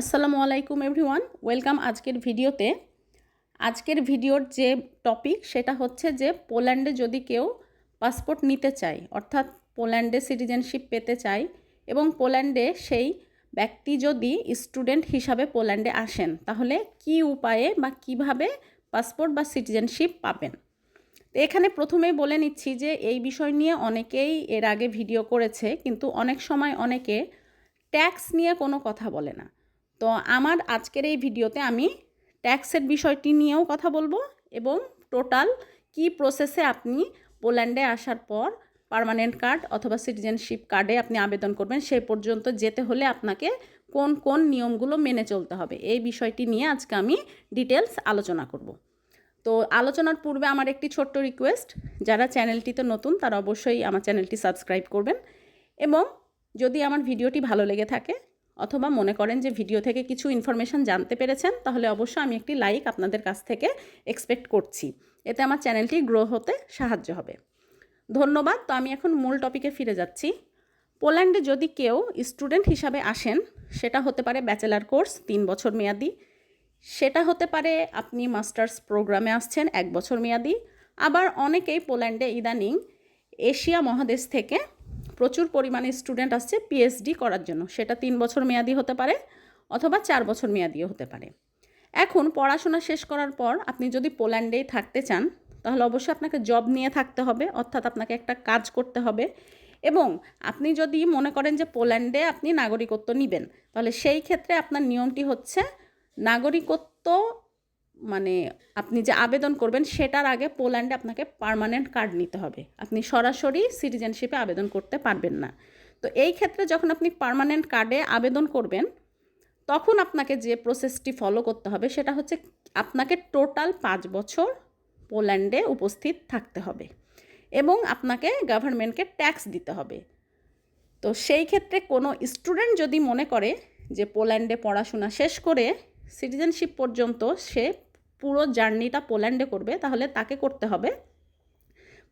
আসসালামু আলাইকুম everyone, welcome আজকের ভিডিওতে। আজকের ভিডিওর যে টপিক সেটা হচ্ছে যে পোল্যান্ডে যদি কেউ পাসপোর্ট নিতে চায়, অর্থাৎ পোল্যান্ডে সিটিজেনশিপ পেতে চায় এবং পোল্যান্ডে সেই ব্যক্তি যদি স্টুডেন্ট হিসাবে পোল্যান্ডে আসেন, তাহলে কি উপায়ে বা কীভাবে পাসপোর্ট বা সিটিজেনশিপ পাবেন? তো এখানে প্রথমেই বলে নিচ্ছি যে এই বিষয় নিয়ে অনেকেই এর আগে ভিডিও করেছে, কিন্তু অনেক সময় অনেকে ট্যাক্স নিয়ে কোনো কথা বলে না। তো আমার আজকের এই ভিডিওতে আমি ট্যাক্সের বিষয়টি নিয়েও কথা বলব এবং টোটাল কি প্রসেসে আপনি পোল্যান্ডে আসার পর পার্মানেন্ট কার্ড অথবা সিটিজেনশিপ কার্ডে আপনি আবেদন করবেন সেই পর্যন্ত যেতে হলে আপনাকে কোন কোন নিয়মগুলো মেনে চলতে হবে। এই বিষয়টি নিয়ে আজকে আমি ডিটেলস আলোচনা করব। তো আলোচনার পূর্বে আমার একটি ছোট্ট রিকোয়েস্ট যারা চ্যানেলটিতে নতুন তারা অবশ্যই আমার চ্যানেলটি সাবস্ক্রাইব করবেন এবং যদি আমার ভিডিওটি ভালো লেগে থাকে অথবা মনে করেন যে ভিডিও থেকে কিছু ইনফরমেশান জানতে পেরেছেন, তাহলে অবশ্যই আমি একটি লাইক আপনাদের কাছ থেকে এক্সপেক্ট করছি। এতে আমার চ্যানেলটি গ্রো হতে সাহায্য হবে। ধন্যবাদ। তো আমি এখন মূল টপিকে ফিরে যাচ্ছি। পোল্যান্ডে যদি কেউ স্টুডেন্ট হিসাবে আসেন, সেটা হতে পারে ব্যাচেলার কোর্স তিন বছর মেয়াদি। সেটা হতে পারে আপনি মাস্টার্স প্রোগ্রামে আসছেন, এক বছর মেয়াদি। আবার অনেকেই পোল্যান্ডে ইদানিং এশিয়া মহাদেশ থেকে প্রচুর পরিমাণে স্টুডেন্ট আসছে পিএইচডি করার জন্য। সেটা তিন বছর মেয়াদি হতে পারে অথবা চার বছর মেয়াদিও হতে পারে। এখন পড়াশোনা শেষ করার পর আপনি যদি পোল্যান্ডেই থাকতে চান, তাহলে অবশ্যই আপনাকে জব নিয়ে থাকতে হবে, অর্থাৎ আপনাকে একটা কাজ করতে হবে। এবং আপনি যদি মনে করেন যে পোল্যান্ডে আপনি নাগরিকত্ব নেবেন, তাহলে সেই ক্ষেত্রে আপনার নিয়মটি হচ্ছে নাগরিকত্ব মানে আপনি যে আবেদন করবেন সেটার আগে পোল্যান্ডে আপনাকে পারমানেন্ট কার্ড নিতে হবে। আপনি সরাসরি সিটিজেনশিপে আবেদন করতে পারবেন না। তো এই ক্ষেত্রে যখন আপনি পারমানেন্ট কার্ডে আবেদন করবেন, তখন আপনাকে যে প্রসেসটি ফলো করতে হবে সেটা হচ্ছে আপনাকে টোটাল পাঁচ বছর পোল্যান্ডে উপস্থিত থাকতে হবে এবং আপনাকে গভর্নমেন্টকে ট্যাক্স দিতে হবে। তো সেই ক্ষেত্রে কোনো স্টুডেন্ট যদি মনে করে যে পোল্যান্ডে পড়াশোনা শেষ করে সিটিজেনশিপ পর্যন্ত সে পুরো জার্নিটা পোল্যান্ডে করবে, তাহলে তাকে করতে হবে।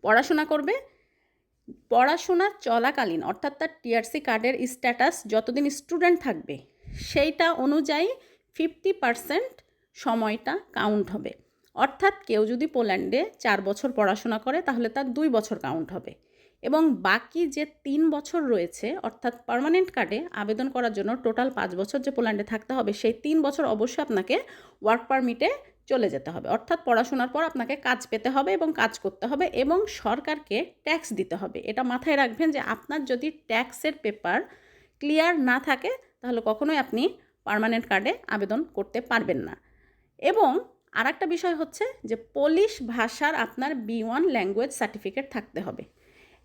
পড়াশোনা করবে। পড়াশোনা চলাকালীন, অর্থাৎ তার টিআরসি কার্ডের স্ট্যাটাস যতদিন স্টুডেন্ট থাকবে, সেইটা অনুযায়ী ফিফটি পারসেন্ট সময়টা কাউন্ট হবে। অর্থাৎ কেউ যদি পোল্যান্ডে চার বছর পড়াশোনা করে, তাহলে তার দুই বছর কাউন্ট হবে। এবং বাকি যে তিন বছর রয়েছে, অর্থাৎ পার্মানেন্ট কার্ডে আবেদন করার জন্য টোটাল পাঁচ বছর যে পোল্যান্ডে থাকতে হবে, সেই তিন বছর অবশ্যই আপনাকে ওয়ার্ক পারমিটে চলে যেতে হবে। অর্থাৎ পড়াশোনার পর আপনাকে কাজ পেতে হবে এবং কাজ করতে হবে এবং সরকারকে ট্যাক্স দিতে হবে। এটা মাথায় রাখবেন যে আপনার যদি ট্যাক্সের পেপার ক্লিয়ার না থাকে, তাহলে কখনোই আপনি পার্মানেন্ট কার্ডে আবেদন করতে পারবেন না। এবং আর একটা বিষয় হচ্ছে যে পোলিশ ভাষার আপনার বি ওয়ান ল্যাঙ্গুয়েজ সার্টিফিকেট থাকতে হবে।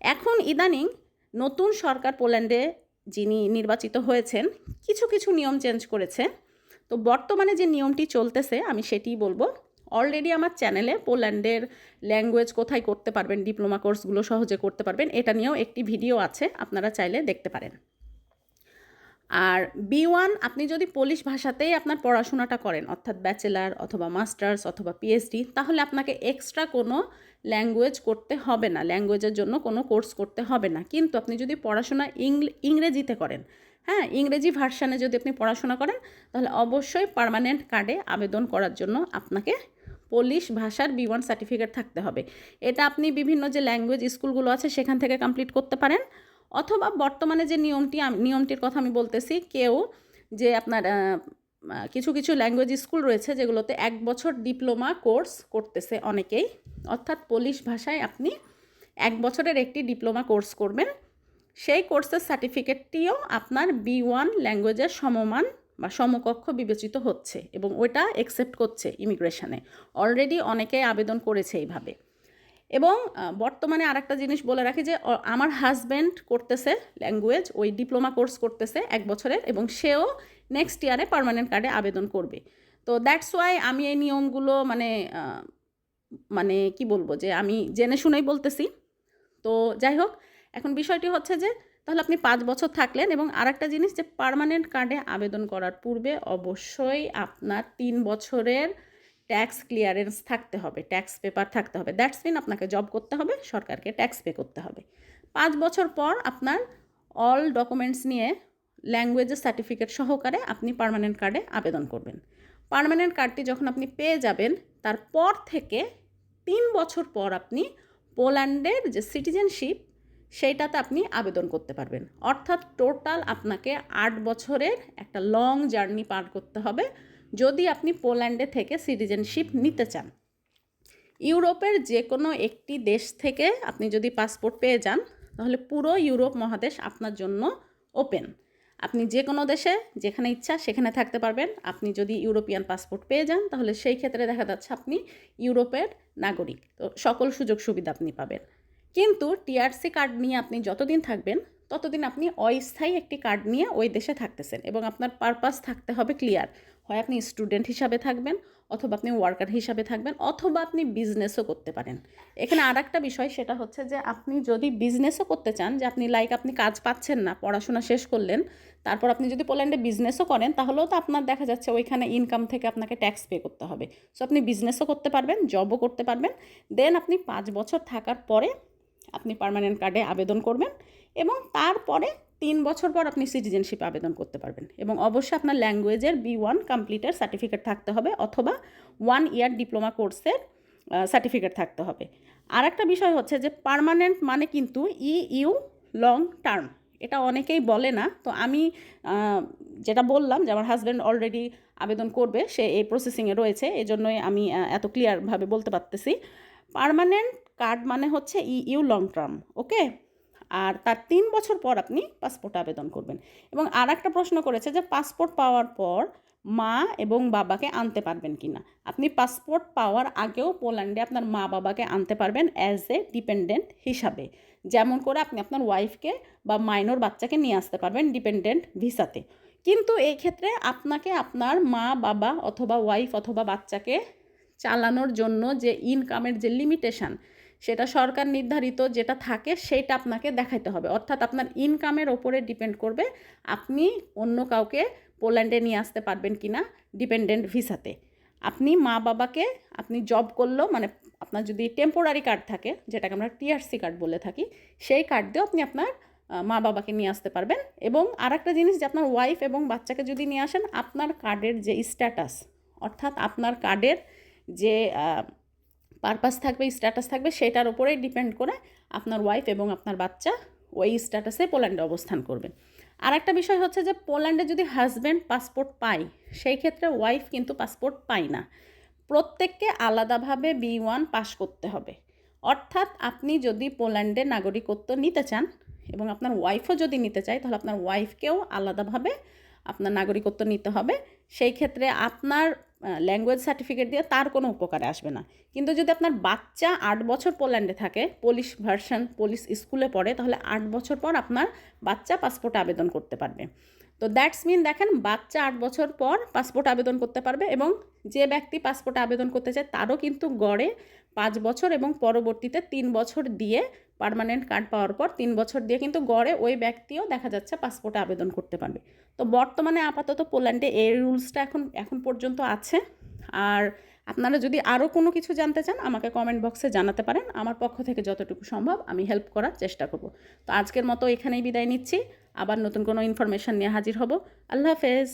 এখন ইদানিং নতুন সরকার পোল্যান্ডে যিনি নির্বাচিত হয়েছেন, কিছু কিছু নিয়ম চেঞ্জ করেছে। তো বর্তমানে যে নিয়মটি চলতেছে, আমি সেটিই বলব। অলরেডি আমার চ্যানেলে পোল্যান্ডের ল্যাঙ্গুয়েজ কোথায় করতে পারবেন ডিপ্লোমা কোর্সগুলো সহজে করতে পারবেন, এটা নিয়েও একটি ভিডিও আছে, আপনারা চাইলে দেখতে পারেন। আর বি ওয়ান আপনি যদি পোলিশ ভাষাতেই আপনার পড়াশোনাটা করেন, অর্থাৎ ব্যাচেলার অথবা মাস্টার্স অথবা পিএইচডি তাহলে আপনাকে এক্সট্রা কোনো ল্যাঙ্গুয়েজ করতে হবে না ল্যাঙ্গুয়েজের জন্য কোনো কোর্স করতে হবে না। কিন্তু আপনি যদি পড়াশোনা ইংরেজিতে করেন হ্যাঁ ইংরেজি ভার্সানে যদি আপনি পড়াশোনা করেন, তাহলে অবশ্যই পারমানেন্ট কার্ডে আবেদন করার জন্য আপনাকে পোলিশ ভাষার বি ওয়ান সার্টিফিকেট থাকতে হবে। এটা আপনি বিভিন্ন যে ল্যাঙ্গুয়েজ স্কুলগুলো আছে, সেখান থেকে কমপ্লিট করতে পারেন। অথবা বর্তমানে যে নিয়মটি নিয়মটির কথা আমি বলতেছি, কেউ যে আপনার কিছু কিছু ল্যাঙ্গুয়েজ স্কুল রয়েছে, যেগুলোতে এক বছর ডিপ্লোমা কোর্স করতেছে অনেকেই, অর্থাৎ পোলিশ ভাষায় আপনি এক বছরের একটি ডিপ্লোমা কোর্স করবেন। সেই কোর্সের সার্টিফিকেটটিও আপনার বি ওয়ান ল্যাঙ্গুয়েজের সমমান বা সমকক্ষ বিবেচিত হচ্ছে এবং ওইটা অ্যাকসেপ্ট করছে ইমিগ্রেশনে অলরেডি অনেকে আবেদন করেছে এইভাবে। এবং বর্তমানে আরেকটা জিনিস বলে রাখি যে আমার হাজব্যান্ড করতেছে ল্যাঙ্গুয়েজ ওই ডিপ্লোমা কোর্স করতেছে এক বছরের এবং সেও নেক্সট ইয়ারে পারমানেন্ট কার্ডে আবেদন করবে। তো দ্যাটস ওয়াই আমি এই নিয়মগুলো মানে মানে কি বলব যে, আমি জেনে শুনেই বলতেছি। তো যাই হোক এখন বিষয়টি হচ্ছে যে, তাহলে আপনি পাঁচ বছর থাকলেন এবং আরেকটা জিনিস যে পারমানেন্ট কার্ডে আবেদন করার পূর্বে অবশ্যই আপনার তিন বছরের ট্যাক্স ক্লিয়ারেন্স থাকতে হবে ট্যাক্স পেপার থাকতে হবে। দ্যাটস মিন আপনাকে জব করতে হবে, সরকারকে ট্যাক্স পে করতে হবে। পাঁচ বছর পর আপনার অল ডকুমেন্টস নিয়ে ল্যাঙ্গুয়েজের সার্টিফিকেট সহকারে আপনি পার্মানেন্ট কার্ডে আবেদন করবেন। পার্মানেন্ট কার্ডটি যখন আপনি পেয়ে যাবেন, তারপর থেকে তিন বছর পর আপনি পোল্যান্ডের যে সিটিজেনশিপ সেইটাতে আপনি আবেদন করতে পারবেন। অর্থাৎ টোটাল আপনাকে আট বছরের একটা লং জার্নি পার করতে হবে যদি আপনি পোল্যান্ডে থেকে সিটিজেনশিপ নিতে চান। ইউরোপের যে কোনো একটি দেশ থেকে আপনি যদি পাসপোর্ট পেয়ে যান, তাহলে পুরো ইউরোপ মহাদেশ আপনার জন্য ওপেন আপনি যে কোনো দেশে যেখানে ইচ্ছা সেখানে থাকতে পারবেন। আপনি যদি ইউরোপিয়ান পাসপোর্ট পেয়ে যান, তাহলে সেই ক্ষেত্রে দেখা যাচ্ছে আপনি ইউরোপের নাগরিক। তো সকল সুযোগ সুবিধা আপনি পাবেন। কিন্তু টিআরসি কার্ড নিয়ে আপনি যতদিন থাকবেন, ততদিন আপনি অস্থায়ী একটি কার্ড নিয়ে ওই দেশে থাকতেছেন এবং আপনার পারপাস থাকতে হবে ক্লিয়ার হয় আপনি স্টুডেন্ট হিসাবে থাকবেন অথবা আপনি ওয়ার্কার হিসাবে থাকবেন অথবা আপনি বিজনেসও করতে পারেন। এখানে আর একটা বিষয় সেটা হচ্ছে যে আপনি যদি বিজনেসও করতে চান, যে আপনি লাইক আপনি কাজ পাচ্ছেন না, পড়াশোনা শেষ করলেন, তারপর আপনি যদি পোল্যান্ডে বিজনেসও করেন, তাহলেও তো আপনার দেখা যাচ্ছে ওইখানে ইনকাম থেকে আপনাকে ট্যাক্স পে করতে হবে। সো আপনি বিজনেসও করতে পারবেন জবও করতে পারবেন। দেন আপনি পাঁচ বছর থাকার পরে আপনি পার্মানেন্ট কার্ডে আবেদন করবেন এবং তারপরে তিন বছর পর আপনি সিটিজেনশিপ আবেদন করতে পারবেন এবং অবশ্যই আপনার ল্যাঙ্গুয়েজের বি ওয়ান কমপ্লিটের সার্টিফিকেট থাকতে হবে অথবা ওয়ান ইয়ার ডিপ্লোমা কোর্সের সার্টিফিকেট থাকতে হবে। আর একটা বিষয় হচ্ছে যে পার্মানেন্ট মানে কিন্তু ই ইউ লং টার্ম এটা অনেকেই বলে না, তো আমি যেটা বললাম যে আমার হাজব্যান্ড অলরেডি আবেদন করবে, সে এই প্রসেসিংয়ে রয়েছে, এজন্যই আমি এত ক্লিয়ারভাবে বলতে পারতেছি। পার্মানেন্ট কার্ড মানে হচ্ছে E, U long term okay আর তার তিন বছর পর আপনি পাসপোর্ট আবেদন করবেন। এবং আর একটা প্রশ্ন করেছে যে পাসপোর্ট পাওয়ার পর মা এবং বাবাকে আনতে পারবেন কি না? আপনি পাসপোর্ট পাওয়ার আগেও পোল্যান্ডে আপনার মা বাবাকে আনতে পারবেন অ্যাজ এ ডিপেন্ডেন্ট হিসাবে। যেমন করে আপনি আপনার ওয়াইফকে বা মাইনর বাচ্চাকে নিয়ে আসতে পারবেন ডিপেন্ডেন্ট ভিসাতে কিন্তু এই ক্ষেত্রে আপনাকে আপনার মা, বাবা অথবা ওয়াইফ অথবা বাচ্চাকে চালানোর জন্য যে ইনকামের যে লিমিটেশান সেটা সরকার নির্ধারিত যেটা থাকে সেটা আপনাকে দেখাইতে হবে। অর্থাৎ আপনার ইনকামের ওপরে ডিপেন্ড করবে আপনি অন্য কাউকে পোল্যান্ডে নিয়ে আসতে পারবেন কি না ডিপেন্ডেন্ট ভিসাতে। আপনি মা বাবাকে আপনি জব করলেও মানে আপনার যদি টেম্পোরারি কার্ড থাকে, যেটাকে আমরা টিআরসি কার্ড বলে থাকি, সেই কার্ড দিয়েও আপনি আপনার মা বাবাকে নিয়ে আসতে পারবেন। এবং আর একটা জিনিস যে আপনার ওয়াইফ এবং বাচ্চাকে যদি নিয়ে আসেন, আপনার কার্ডের যে স্ট্যাটাস অর্থাৎ আপনার কার্ডের যে পারপাস থাকবে স্ট্যাটাস থাকবে, সেটার উপরেই ডিপেন্ড করে আপনার ওয়াইফ এবং আপনার বাচ্চা ওই স্ট্যাটাসে পোল্যান্ডে অবস্থান করবে। আর একটা বিষয় হচ্ছে যে, পোল্যান্ডে যদি হাজব্যান্ড পাসপোর্ট পায়, সেই ক্ষেত্রে ওয়াইফ কিন্তু পাসপোর্ট পায় না। প্রত্যেককে আলাদাভাবে বি ওয়ান পাস করতে হবে। অর্থাৎ আপনি যদি পোল্যান্ডে নাগরিকত্ব নিতে চান এবং আপনার ওয়াইফও যদি নিতে চায়, তাহলে আপনার ওয়াইফকেও আলাদাভাবে আপনার নাগরিকত্ব নিতে হবে। সেই ক্ষেত্রে আপনার ল্যাঙ্গুয়েজ সার্টিফিকেট দিয়ে তার কোনো উপকারে আসবে না। কিন্তু যদি আপনার বাচ্চা আট বছর পোল্যান্ডে থাকে পুলিশ ভার্সন পুলিশ স্কুলে পড়ে, তাহলে আট বছর পর আপনার বাচ্চা পাসপোর্ট আবেদন করতে পারবে। তো দ্যাটস মিন দেখেন, বাচ্চা আট বছর পর পাসপোর্ট আবেদন করতে পারবে এবং যে ব্যক্তি পাসপোর্ট আবেদন করতে চায়, তারও কিন্তু গড়ে পাঁচ বছর এবং পরবর্তীতে তিন বছর দিয়ে পারমানেন্ট কার্ড পাওয়ার পর তিন বছর দিয়ে কিন্তু গড়ে ওই ব্যক্তিও দেখা যাচ্ছে পাসপোর্টে আবেদন করতে পারবে। তো বর্তমানে আপাতত পোল্যান্ডে এই রুলসটা এখন এখন পর্যন্ত আছে। আর আপনারা যদি আরও কোনো কিছু জানতে চান, আমাকে কমেন্ট বক্সে জানাতে পারেন। আমার পক্ষ থেকে যতটুকু সম্ভব আমি হেল্প করার চেষ্টা করব। তো আজকের মতো এখানেই বিদায় নিচ্ছি। আবার নতুন কোনো ইনফরমেশান নিয়ে হাজির হব। আল্লাহ হাফেজ।